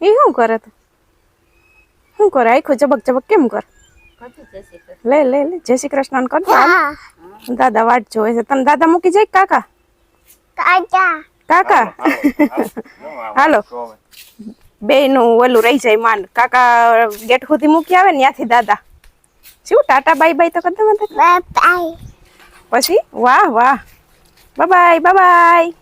એ શું કરે તું? શું કરે? આખો ચબક ચબક કેમ કર? લે લે લે જય શ્રી કૃષ્ણ કર દાદા વાટ જોવે છે. તને દાદા મૂકી જાય કાકા? કાકા. કાકા? હાલો બે નું ઓલું રહી જાય માન. કાકા ગેટ સુધી મૂકી આવે ને ત્યાંથી દાદા. શું ટાટા બાય બાય તો કરતા મને પછી? વાહ વાહ. બાય બાય બાય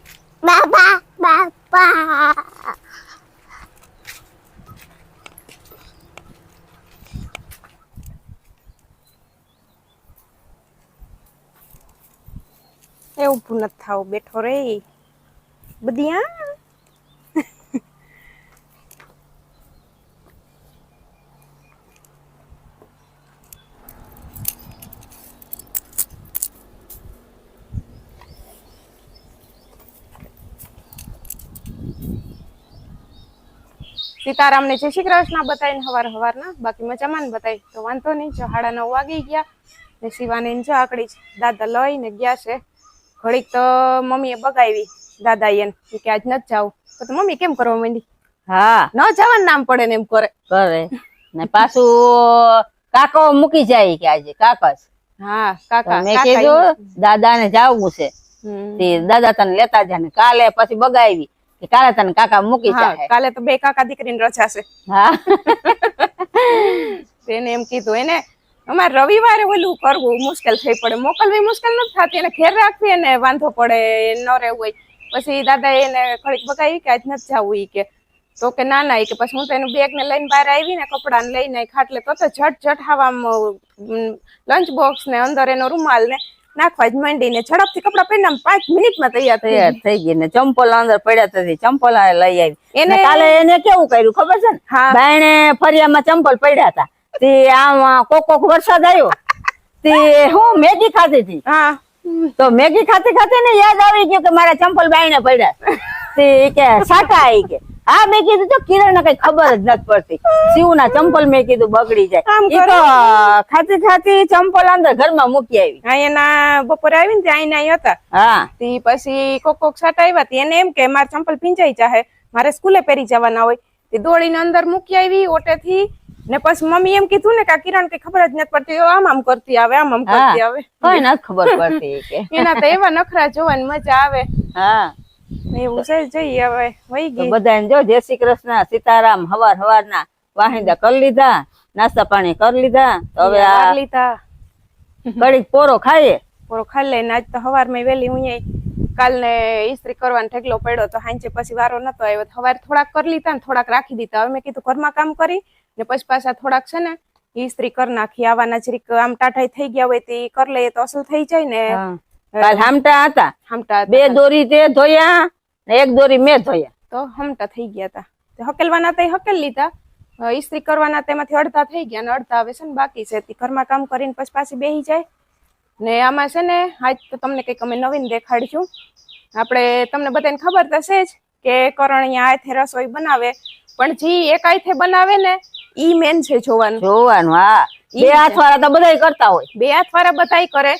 એ ઊભું નથી થાવ. બેઠો રે બધી આ સીતારામને જય શ્રી કૃષ્ણ બતાવીને હવાર હવારના. બાકી મજામાં બતાવી તો વાંધો નહીં. જો હાડા નવ વાગી ગયા ને શિવાને જો આકડી દાદા લઈને ગયા છે. ઘડીક તો મમ્મીએ બગાવી દાદા એને કે આજ નથી જાવું તો મમ્મી કેમ કરવા માંડી? હા. ન જવાનું નામ પડે ને એમ કરે. કરે. ને પાછું કાકો મૂકી જાય કે આજે કાકા હા કાકા મેં કીધું જાવું છે. તે દાદા તને લેતા જાય ને કાલે પછી બગાવી કે કાલે તને કાકા મૂકી જાય. કાલે તો બે કાકા દીકરીની રજા છે. હા. તેને એમ કીધું એને અમારે રવિવારે ઓલું કરવું મુશ્કેલ થઈ પડે. મોકલવી મુશ્કેલ નથી થતી. એને ઘેર રાખવી એને વાંધો પડે ન રહેવું હોય. પછી દાદા એને ઘડીક બગાવી કે આજ નથી જવું કે. તો કે ના ના કે પછી હું તો એનું બેગ ને લઈને બહાર આવી ને કપડા ને લઈને ખાટલે તો તો ઝટ ઝટ હવામાં લંચ બોક્સ ને અંદર એનો રૂમાલ ને નાખવા જ માંડીને ઝડપથી કપડા પહેરીને પાંચ મિનિટમાં તૈયાર તૈયાર થઈ ગઈ ને ચંપલ અંદર પડ્યા તો ચંપલ લઈ આવી. એને- એને કાલે એને કેવું કર્યું ખબર છે ને? હા. બાયણે ફરિયામાં ચંપલ પડ્યા હતા. તે આમ કોક કોક વરસાદ આવ્યો. તે હું મેગી ખાતી હતી. હા. તો મેગી ખાતી ખાતી ને યાદ આવી ગયું કે મારા ચંપલ બાઈને પડ્યા. તે કે સાટા આવી કે. હા મેં કીધું તો કિરણ ને કઈ ખબર જ નથી પડતી. શિવ ના ચંપલ મેં કીધું બગડી જાય. તો ખાતી ખાતી ચંપલ અંદર ઘરમાં મૂકી આવી. અહીંયાના બપોરે આવીને ત્યાં અહીં હતા હા. તે પછી કોક કોક સાટા આવ્યા તી. એને એમ કે મારા ચંપલ ભીંજાઈ જાહે. મારે સ્કૂલે પહેરી જવાના હોય. તે દોડીને અંદર મૂકી આવી ઓટેથી ને પછી મમ્મી એમ કીધું ને કે કિરણ કે ખબર જ નથી પડતી. આમ આમ કરતી આવે આમ આમ કરતી આવે. કોઈ નથી ખબર પડતી કે. એના તો એવા નખરા જોવાની મજા આવે. હા. એવું છે જઈએ હવે વહી ગઈ. બધાને જો જય શ્રી કૃષ્ણ સીતારામ હવાર હવાર ના વાહિંદા કરી લીધા નાસ્તા પાણી કરી લીધા તો હવે આ લીધા. ઘડીક પોરો ખાઈએ. પોરો ખાઈ લઈને આજ તો હવારમાં વેલી હું કાલને ઈસ્ત્રી કરવાનો ઠેકલો પડ્યો તો હાંજે પછી વારો નતો આવ્યો. તો સવારે થોડાક કરી લીધા ને થોડાક રાખી દીધા. હવે મેં કીધું ઘરમાં કામ કરી ને પછી પાછા થોડાક છે ને ઇસ્ત્રી કરી નાખી આવાના જરીક આમ ટાઢાઈ થઈ ગયા હોય તે કરી લઈએ તો અસલ થઈ જાય ને. કાલ હામટા હતા. હામટા બે દોરી તે ધોયા ને એક દોરી મેં ધોયા. તો હમટા થઈ ગયા હતા હકેલવાના તે હકેલ લીધા. ઇસ્ત્રી ઈસ્ત્રી કરવાના તેમાંથી અડધા થઈ ગયા ને અડધા આવે છે ને બાકી છે. તે ઘરમાં કામ કરીને પછી પાછી બેસી જાય. ને આમાં છે ને આજ તો તમને કંઈક અમે નવીન દેખાડીશું. આપણે તમને બધાને ખબર તો છે જ કે કરણ અહીંયા હાથે રસોઈ બનાવે. પણ જે એક આથે બનાવે ને ઈ મેન છે જોવાનું. જોવાનું હા. બે હાથ વાળા તો બધા કરતા હોય. બે હાથ વાળા બધાય કરે.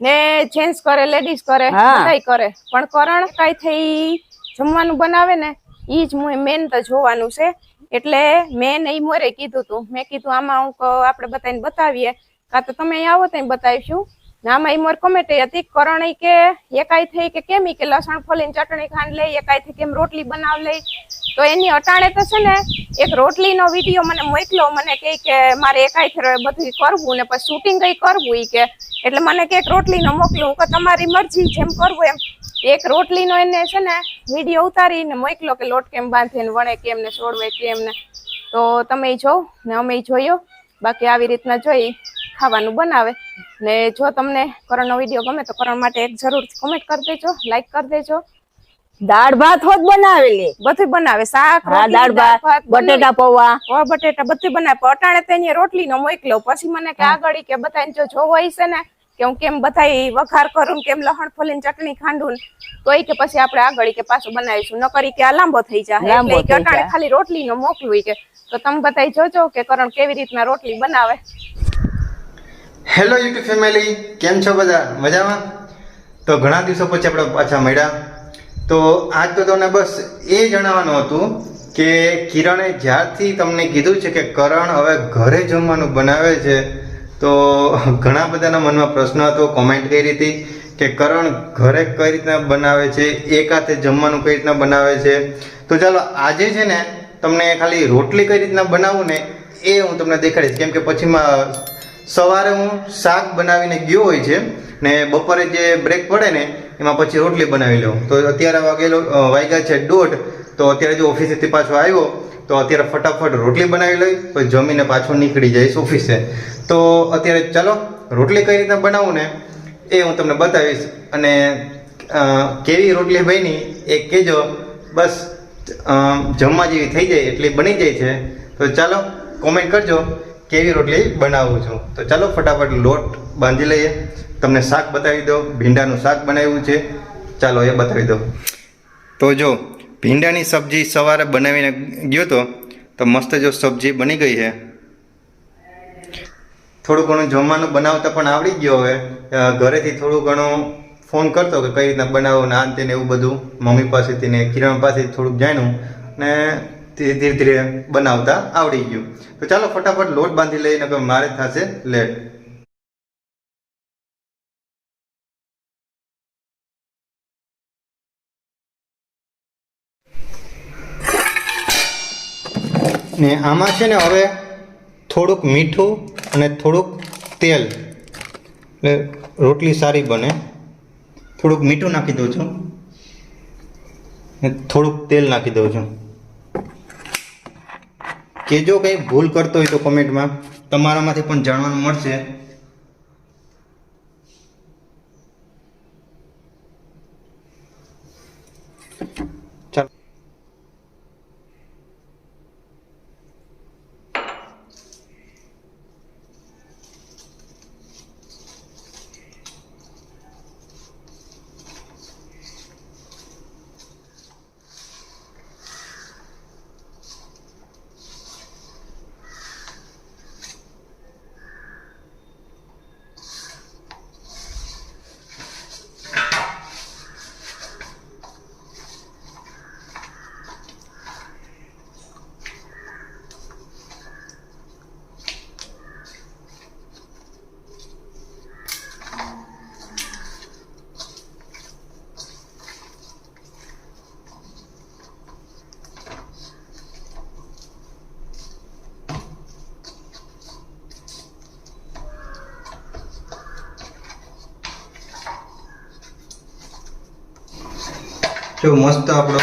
ને જેન્ટ્સ કરે લેડીઝ કરે. બધાય કરે. પણ કરણ કઈ થઈ જમવાનું બનાવે ને ઈ જ મેન તો જોવાનું છે. એટલે મેં નહીં મોરે કીધું તું. મેં કીધું આમાં હું આપણે બતાવીને બતાવીએ. કાં તો તમે આવો તો બતાવીશું. આમાં ઈ મોર કોમેન્ટ હતી કરણ કે એકાઈ થઈ કે કેમ? કે લસણ ફોલીને ચટણી ખાંડ લઈ એકાઈ થઈ કેમ રોટલી બનાવ લે તો એની અટાણે તો છે ને એક રોટલીનો વીડિયો મને મોકલો, મને કહે કે મારે એકાઈ બધું કરવું ને પછી શૂટિંગ કઈ કરવું એ કે. એટલે મને કે એક રોટલીનો મોકલો કે તમારી મરજી, જેમ કરવું એમ. એક રોટલીનો એને છે ને વીડિયો ઉતારીને મોકલો કે લોટ કેમ બાંધે ને વણે કેમ ને સોડવે કેમ ને. તો તમે જોવ ને અમે જોયો. બાકી આવી રીતના જોઈ ખાવાનું બનાવે. ને જો તમને કરણનો વીડિયો ગમે તો કરણ માટે એક જરૂર કોમેન્ટ કરી દેજો લાઈક કરી દેજો. દાળ ભાત હોત બનાવેલી બધું બનાવે. શાક હા દાળ ભાત બટેટા પૌવા. ઓ બટેટા બધું બનાવે. અટાણે તેની રોટલી નો મોકલો પછી મને કે આગળ કે બધા જો જોવો હોય છે ને કે હું કેમ બધાય વઘાર કરું કેમ લહણ ફોલીને ચટણી ખાંડું તો કે પછી આપણે આગળ કે પાછું બનાવીશું. ન કરી કે આ લાંબો થઈ જાય એટલે કે અટાણે ખાલી રોટલી નો મોકલું કે. તો તમે બધાય જોજો કે કરણ કેવી રીતના રોટલી બનાવે. હેલો યુટ્યુબ ફેમિલી કેમ છો બધા? મજામાં? તો ઘણા દિવસો પછી આપણે પાછા મળ્યા. તો આજ તો તમને બસ એ જણાવવાનું હતું કે કિરણે જ્યારથી તમને કીધું છે કે કરણ હવે ઘરે જમવાનું બનાવે છે, તો ઘણા બધાના મનમાં પ્રશ્ન હતો કોમેન્ટ કરી હતી કે કરણ ઘરે કઈ રીતના બનાવે છે, એક હાથે જમવાનું કઈ રીતના બનાવે છે. તો ચાલો આજે છે ને તમને ખાલી રોટલી કઈ રીતના બનાવું ને એ હું તમને દેખાડીશ. કેમ કે પછીમાં સવારે હું શાક બનાવીને ગયો હોય છે ને બપોરે જે બ્રેક પડે ને, એમાં પછી રોટલી બનાવી લઉં. તો અત્યારે વાગેલો વાગ્યા છે દોઢ, તો અત્યારે જો ઓફિસેથી પાછો આવ્યો, તો અત્યારે ફટાફટ રોટલી બનાવી લઈ, પછી જમીને પાછો નીકળી જઈશ ઓફિસે. તો અત્યારે ચાલો, રોટલી કઈ રીતના બનાવું ને, એ હું તમને બતાવીશ. અને કેવી રોટલી બની એ કહેજો. બસ જમવા જેવી થઈ જાય, એટલી બની જાય છે. તો ચાલો કોમેન્ટ કરજો. કેવી રોટલી બનાવું છું? તો ચાલો ફટાફટ લોટ બાંધી લઈએ. તમને શાક બતાવી દો ભીંડાનું શાક બનાવ્યું છે. ચાલો એ બતાવી દો તો જો, ભીંડાની સબ્જી સવારે બનાવીને ગયો તો તો મસ્ત જો સબ્જી બની ગઈ છે. થોડું ઘણું જમવાનું બનાવતા પણ આવડી ગયો હવે. ઘરેથી થોડું ઘણું ફોન કરતો કે કઈ રીતના બનાવો ને આ તેને એવું બધું. મમ્મી પાસેથી ને કિરણ પાસેથી થોડુંક જાણ્યું. ને ધીરે ધીરે ધીરે બનાવતા આવડી ગયું. તો ચાલો ફટાફટ લોટ બાંધી લઈને મારે થશે લેટ. ને આમાં છે ને હવે થોડુંક મીઠું અને થોડુંક તેલ. એટલે રોટલી સારી બને. થોડુંક મીઠું નાખી દઉં છું. થોડુંક તેલ નાખી દઉં છું. કે જો કંઈ ભૂલ કરતો હોય તો કોમેન્ટમાં તમારામાંથી પણ જાણવાનું મળશે ચાલો જો મસ્ત આપણો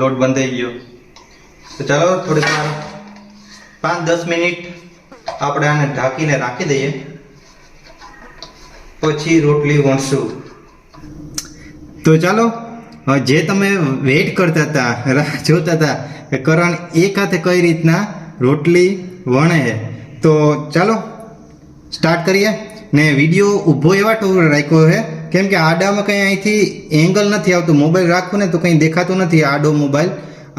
લોટ બંધાઈ ગયો. તો ચાલો થોડીક વાર પાંચ દસ મિનિટ આપણે આને ઢાંકીને રાખી દઈએ. પછી રોટલી વણશું. તો ચાલો જે તમે વેઇટ કરતા હતા, રાહ જોતા હતા, કે કરણ એક હાથે કઈ રીતના રોટલી વણે તો ચાલો સ્ટાર્ટ કરીએ. ને વીડિયો ઊભો એવા ટોર રાખ્યો છે કેમ કે આડામાં કંઈ અહીંથી એંગલ નથી આવતું. મોબાઈલ રાખવું ને તો કંઈ દેખાતું નથી આડો મોબાઈલ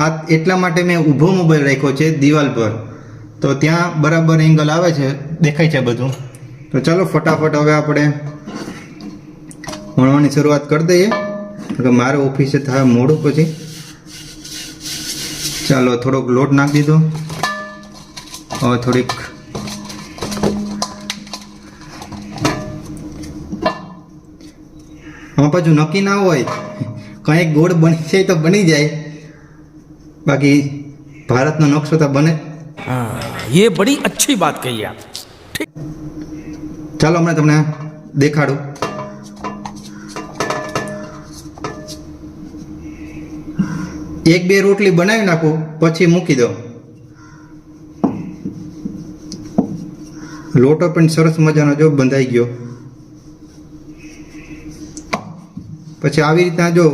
આ એટલા માટે મેં ઊભો મોબાઈલ રાખ્યો છે દિવાલ પર. તો ત્યાં બરાબર એંગલ આવે છે. દેખાય છે બધું. તો ચાલો ફટાફટ હવે આપણે ભણવાની શરૂઆત કરી દઈએ. કે મારે ઓફિસે થાય મોડું પછી. ચાલો થોડોક લોટ નાખી દીધો. હવે થોડીક આમાં પાછું નક્કી ના હોય કંઈક ગોળ બની જાય તો બની જાય બાકી ભારતનો નકશો તો બને हाँ ये बड़ी अच्छी बात कही आप ચાલો હમણાં તમને દેખાડું એક બે રોટલી બનાવી નાખું પછી મૂકી દો લોટો પણ સરસ મજાનો જો બંધાઈ ગયો પછી આવી રીતના જો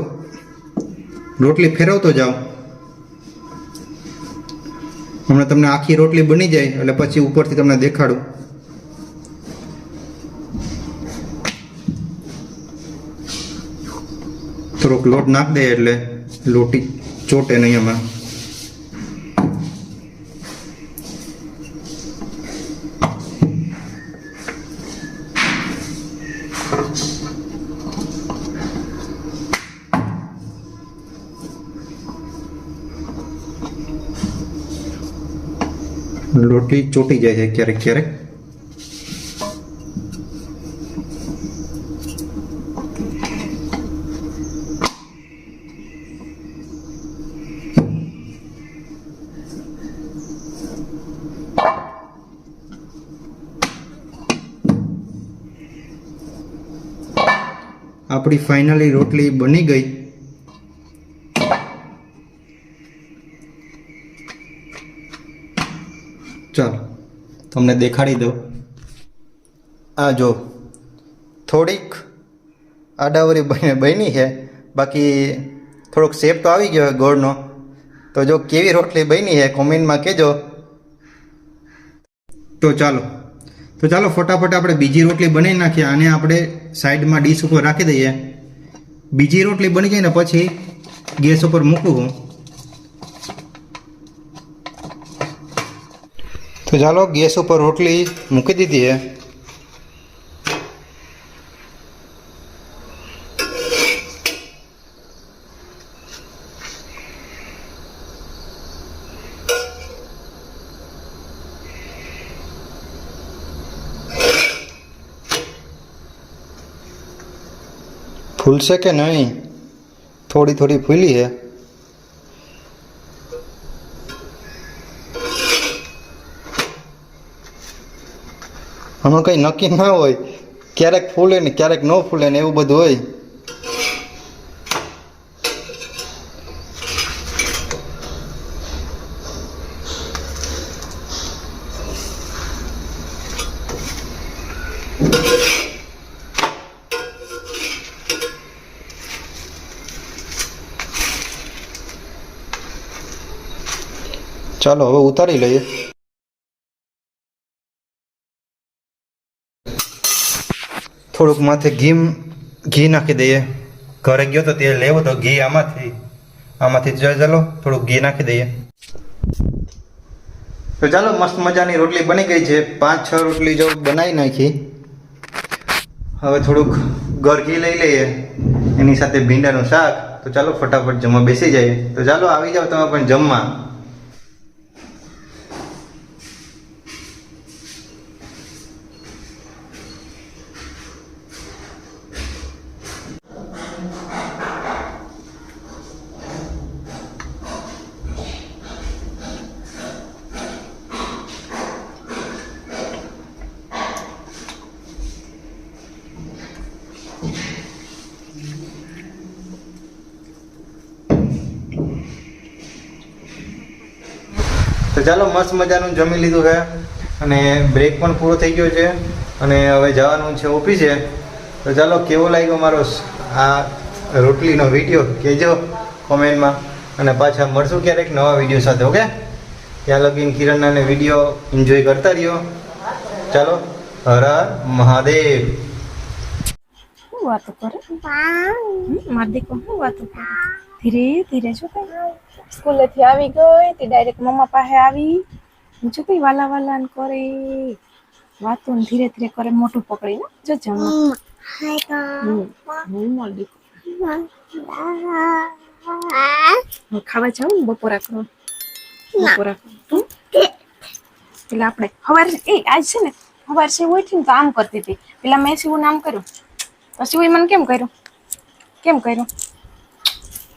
રોટલી ફેરવતો જાઓ, હમણાં તમને આખી રોટલી બની જાય, એટલે પછી ઉપરથી તમને દેખાડું. થોડોક લોટ નાખ દે એટલે લોટી ચોટે નહીં એમાં રોટલી ચોટી જાય છે ક્યારેક ક્યારેક આપણી ફાઇનલી રોટલી બની ગઈ ચાલો તમને દેખાડી દઉં. આ જો થોડીક આડાવરી બની છે. બાકી થોડોક શેપ તો આવી ગયો ગોળનો. તો જો કેવી રોટલી બની છે કોમેન્ટમાં કહેજો. તો ચાલો. તો ચાલો ફટાફટ આપણે બીજી રોટલી બનાવી નાખીએ. અને આપણે સાઈડમાં ડીશ ઉપર રાખી દઈએ. બીજી રોટલી બની જાય ને પછી ગેસ ઉપર મૂકું હું તો ચાલો ગેસ ઉપર રોટલી મૂકી દીધી છે ફૂલશે કે નહીં થોડી થોડી ફૂલી છે આમાં કંઈ નક્કી ના હોય. ક્યારેક ફૂલે ને ક્યારેક ન ફૂલે ને એવું બધું હોય. ચાલો, હવે ઉતારી લઈએ. થોડુંક માથે ઘી ઘી નાખી દઈએ. ઘરે ગયો તો તે લેવો તો ઘી આમાંથી. આમાંથી ચાલો થોડુંક ઘી નાખી દઈએ. તો ચાલો, મસ્ત મજાની રોટલી બની ગઈ છે. પાંચ, છ રોટલી જો બનાવી નાખી. હવે થોડુંક ગર ઘી લઈ લઈએ. એની સાથે ભીંડાનું શાક. તો ચાલો, ફટાફટ જમવા બેસી જઈએ. તો ચાલો, આવી જાઓ તમે પણ જમવા. ચાલો, મસ્ત મજાનું જમી લીધું છે. અને બ્રેક પણ પૂરો થઈ ગયો છે. અને હવે જવાનું છે ઓફિસે. તો ચાલો, કેવો લાગ્યો મારો આ રોટલીનો વીડિયો કહેજો કોમેન્ટમાં. અને પાછા મળશું ક્યારેક નવા વીડિયો સાથે, ઓકે? ત્યાં લગીન કિરણના વીડિયો એન્જોય કરતા રહ્યો. ચાલો, હર હર મહાદેવ. શું વાતો કરે? માર દીકરો શું વાતો કરે? ધીરે ધીરે જો કઈ સ્કૂલેથી આવી ગઈ તે ડાયરેક્ટ મમ્મા પાસે આવી. જો કઈ વાલા વાલા કરે વાતો ધીરે ધીરે કરે મોટું પકડીને જો જમવા. ખાવા જાવ બપોરા કરો બપોરા તું? એટલે આપણે હવાર એ આજ છે ને સવાર છે ઉઠીને તો આમ કરતી હતી. પેલા મેં શિવું નામ કર્યું. પછી મને કેમ કર્યું? કેમ કર્યું?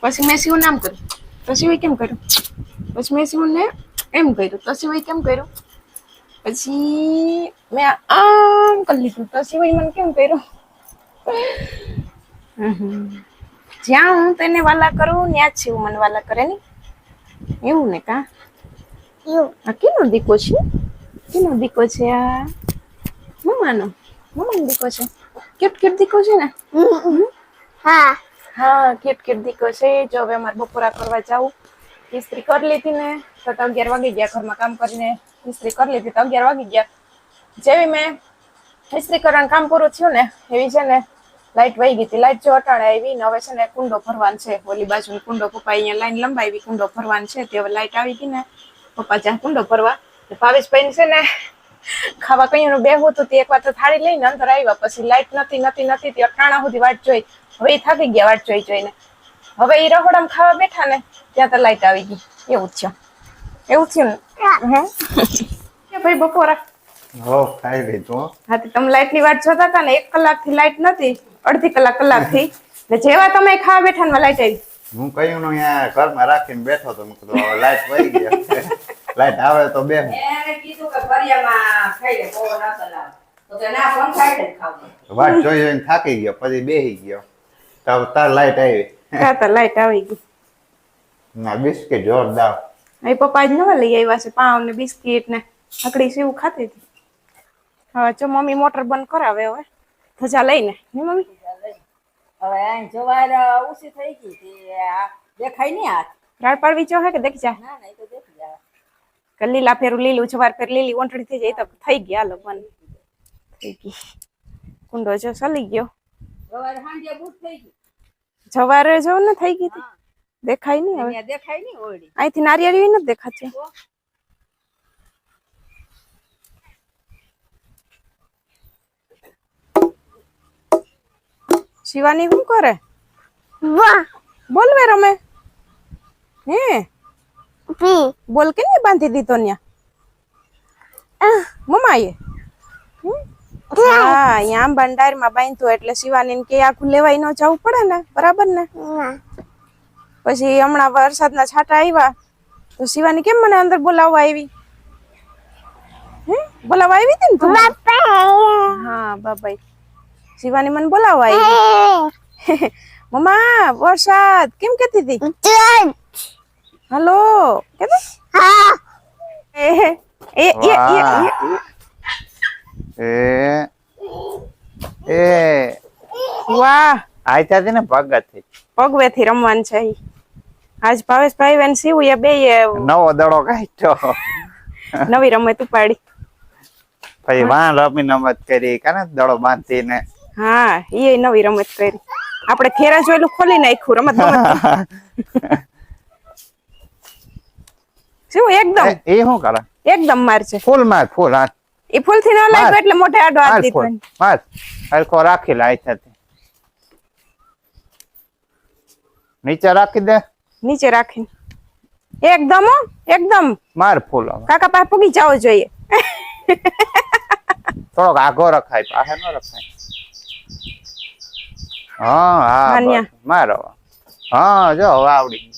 પછી મેં શિવું નામ કર્યું. પછી એ કેમ કર્યું? પછી મેં સીવું ને એમ કર્યું પછી એ કેમ કર્યું? પછી મેં આમ કરી લીધું પછી એ મને કેમ કર્યું. જ્યાં હું તેને વાલા કરું ત્યાં જ છે મને વાલા કરે ને? એવું ને કા? આ કેનો દીકો છે? કેનો દીકો છે આ? મમ્માનો મમ્માનો દીકો છે. કેટ કેટ દીકો છે ને? હા. હા કીટ ક્યુટ દીકો છે. જો હવે અમારે બપોરા કરવા જાવું ઇસ્ત્રી કરી લીધી ને તો તો અગિયાર વાગી ગયા ઘરમાં કામ કરીને. ઇસ્ત્રી કરી લીધી તો અગિયાર વાગી ગયા. જેવી મેં ઇસ્ત્રી કરવાનું કામ પૂરું થયું ને, એવી છે ને લાઇટ વહી ગઈ હતી. લાઇટ જો અટાણે આવી ને હવે છે ને કુંડો ભરવાનો છે. ઓલી બાજુ કુંડો પપ્પા અહીંયા લાઈન લંબાવી, કુંડો ભરવાનો છે. તે હવે લાઈટ આવી ગઈ ને, પપ્પા જ્યાં કુંડો ભરવા ભાવેશભાઈ છે ને, ખાવા કયું બે હતું તે એક વાર તો થાળી લઈને અંદર આવ્યા. પછી લાઇટ નથી નથી નથી તે અટાણા સુધી વાટ જોઈ. હવે એ થાકી ગયા વાટ જોઈ જોઈને. હવે એ રહોડામાં ખાવા બેઠા ને ત્યાં તો લાઈટ આવી ગઈ. એવું જ થયું એવું થયું ને? હે? ભાઈ બપોરા? હો ખાઈ લીધું હા. તો તમે લાઈટની વાટ જોતા હતા ને એક કલાકથી લાઈટ નથી અડધી કલાક કલાકથી ને જેવા તમે ખાવા બેઠા ને લાઈટ આવી. હું કયું નું અહીંયા ઘરમાં રાખીને બેઠો તો મેં કીધું હવે લાઈટ વહી લાઈટ આવે તો બે. એને કીધું કે ફરિયામાં ખાઈ લે પવન નતો તો ના પંખા હેઠળ જ ખાવું. વાટ જોઈ જોઈને થાકી ગયો પછી બેહી ગયો. તો તાર લાઈટ આવી. તો લાઈટ આવી ગઈ. ના બિસ્કિટ જોરદાર અહીં પપ્પા જ નવા લઈ આવ્યા છે પાઉં ને બિસ્કિટ ને આકડી સેવું ખાતી હતી. હવે જો મમ્મી મોટર બંધ કરાવે હવે. ધજા લઈને ને. મમ્મી? હવે આ જવાર ઉસી થઈ ગઈ તે આ દેખાય નહીં હાથ. રાડ પાડવી જો હે કે દેખી જા? ના ના એ તો દેખી જાય લીલા ફેરું લીલું જવાર ફેર લીલી ઓંટડી થઈ જાય તો થઈ ગયા બંધ. થઈ ગઈ. કુંડો જો સલી ગયો. જવાર હાંજે બૂટ થઈ ગઈ જવારે જો ને થઈ ગઈ હતી. દેખાય નહીં હવે. અહીંયા દેખાય નહીં ઓળી અહીંથી નારિયેળી નથી દેખાતી. શિવાની શું કરે? વાહ. બોલવે રમે. હે? પી. બોલ કે નહીં બાંધી દીધો ન્યા? મમ્માએ? હમ? હા. અહીંયા બાંધ્યો એટલે શિવાની કે આખું લેવાય ન જવું પડે ને બરાબર ને? પછી હમણાં વરસાદના છાંટા આવ્યા તો શિવાની કેમ મને અંદર બોલાવવા આવી? બોલાવવા આવી હતી ને તું? હા બાબા શિવાની મને બોલાવવા આવી. મમ્મા વરસાદ કેમ કેતી હતી? હલો કેતી? હા. એ એ એ એ. વાહ. એ. વાહ. આયતા હતી ને ભગતથી પગવેથી રમવાનું છે. આજ ભાવેશભાઈ વેન શિવ એ બે નવો દડો કાઢ્યો. નવી રમત ઉપાડી. પછી વાં રમી રમત કરી કાને દડો બાંધીને. હા એ નવી રમત કરી. આપણે ખેરા જોયેલું ખોલી નાખ્યું રમત રમત શું એકદમ? એ- એ શું કરે? એકદમ માર છે. ફૂલ માર ફૂલ હાથ એ ફૂલથી ન લાગ્યો એટલે મોઢે આડો હાથ દીધો. બસ હલકો રાખી લે આયતાથી. નીચે રાખી દે. નીચે રાખી એકદમ એકદમ. માર ફૂલ કાકા પાસે પૂગી જવો જોઈએ. થોડોક આગો રખાય પાસે ન રખાય. હા હા. મારો હા જો આવડી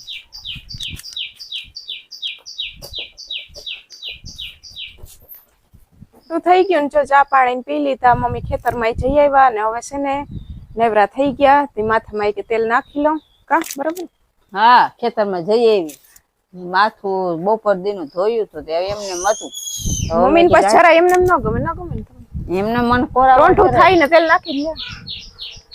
તું થઈ ગયું જો ચા પાણી પી લીધા મમ્મી ખેતરમાં જઈ આવ્યા અને હવે છે ને નેવરા થઈ ગયા. તે માથામાં કે તેલ નાખી લો. કા? બરાબર? હા ખેતરમાં જઈ આવી. માથું બપોર દીનું ધોયું તો તે એમને મતું. મમ્મી પછી જરા એમને ન ગમે ન ગમે એમને મન કોરા રોંઠું થાય ને તેલ નાખી દે.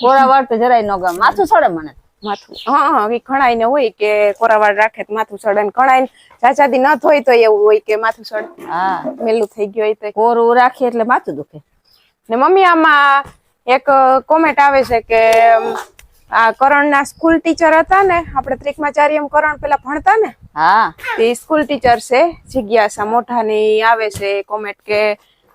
કોરા વાર તો જરાય ન ગમે. માથું સડે મને. માથું હા હા એ ઘણાય ને હોય કે કોરાવાળ રાખે તો માથું સડે ને ઘણાય ચાચાદી ન થોય તો એવું હોય કે માથું સડે હા. મેલું થઈ ગયું હોય તો કોરું રાખીએ એટલે માથું દુખે. ને મમ્મી આમાં એક કોમેન્ટ આવે છે કે આ કરણના સ્કૂલ ટીચર હતા ને આપણે ત્રિકમાચાર્યમ કરણ પેલા ભણતા ને હા. તે સ્કૂલ ટીચર છે જિજ્ઞાસા મોઢાની આવે છે કોમેન્ટ કે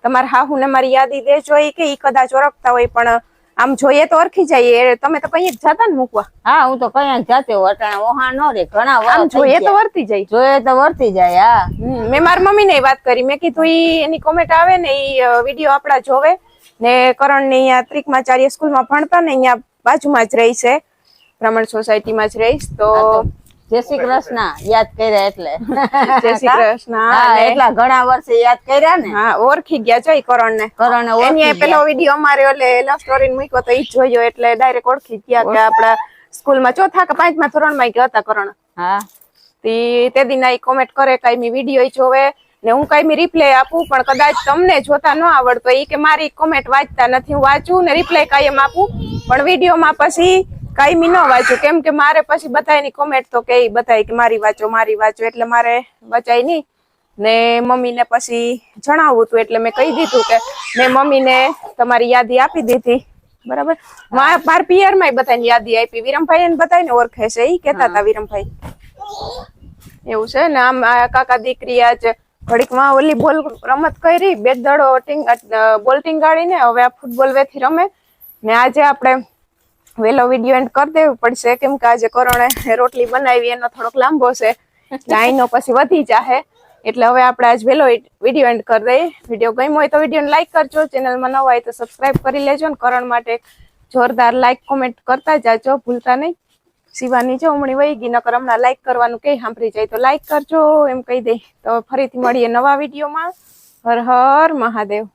તમારા હાહુ ને મારી યાદી દેજો. એ કે ઈ કદાચ ઓળખતા હોય પણ આમ જોઈએ તો ઓળખી જાય. તમે તો કઈ જાતા ને મૂકવા. હા હું તો કઈ જાતે. અટાણે ઓહા ન રે ઘણા આમ જોઈએ તો વર્તી જાય. જોઈએ તો વર્તી જાય હા. મેં મારી મમ્મી ને વાત કરી. મેં કીધું ઈ એની કોમેન્ટ આવે ને ઈ વીડિયો આપડા જોવે. ને કરણ ને અહીંયા ત્રિકમાચાર્ય સ્કૂલમાં ભણતા ને અહીંયા બાજુમાં જ રહી છે. બ્રાહ્મણ સોસાયટીમાં જ રહીશ તો જય શ્રી કૃષ્ણ. યાદ કર્યા એટલે. જય શ્રી કૃષ્ણ. એટલા ઘણા વર્ષે યાદ કર્યા ને. હા ઓળખી ગયા છો કરણ ને કરણ એની પેલો વીડિયો અમારે ઓલે લવ સ્ટોરી મૂક્યો તો ઈ જોયો એટલે ડાયરેક્ટ ઓળખી ગયા કે આપડા સ્કૂલમાં ચોથા કે પાંચમા ધોરણમાં ગયા હતા કરણ હા. તી તે દિન ઈ કોમેન્ટ કરે કાંઈ વીડિયો જોવે ને હું કાયમી રિપ્લાય આપું પણ કદાચ તમને જોતા ન આવડતો ઈ કે મારી કોમેન્ટ વાંચતા નથી. હું વાંચું ને રિપ્લાય કાયમ આપું. પણ વિડીયોમાં પછી કાયમી ન વાંચું કેમ કે મારે પછી બધાયની કોમેન્ટ તો કે બતાય કે મારી વાંચો મારી વાંચો, એટલે મારે વચાય નહીં ને મમ્મીને પછી જણાવવું હતું એટલે મેં કહી દીધું કે મેં મમ્મીને તમારી યાદી આપી દીધી. બરાબર? મા- પિયરમાં બધાની યાદી આપી. વિરમભાઈ એને બધાને ઓળખે છે એ કહેતા હતા વિરમભાઈ. એવું છે ને? આમ કાકા દીકરી આજ ઘડીકમાં ઓલી બોલ રમત કરી, બે દડો બોલ ટીંગાડીને, હવે આ ફૂટબોલ વેથી રમે. ને આજે આપણે વેલો વીડિયો એન્ડ કરી દેવું પડશે. કેમ કે આજે કરણે રોટલી બનાવી, એનો થોડોક લાંબો છે. લાઈનો પછી વધી જાહે. એટલે હવે આપણે આજ વહેલો વીડિયો એન્ડ કરી દઈએ. વીડિયો ગમ્યો હોય તો વિડીયોને લાઈક કરજો. ચેનલમાં નવા હોય તો સબસ્ક્રાઇબ કરી લેજો ને કરણ માટે જોરદાર લાઈક કોમેન્ટ કરતા જાજો. ભૂલતા નહીં. શિવાની જો હમણી વહી ગઈ, નકર હમણાં લાઈક કરવાનું કઈ સાંભળી જાય તો લાઈક કરજો. એમ કહી દે. તો ફરીથી મળીએ નવા વિડીયોમાં હર હર મહાદેવ.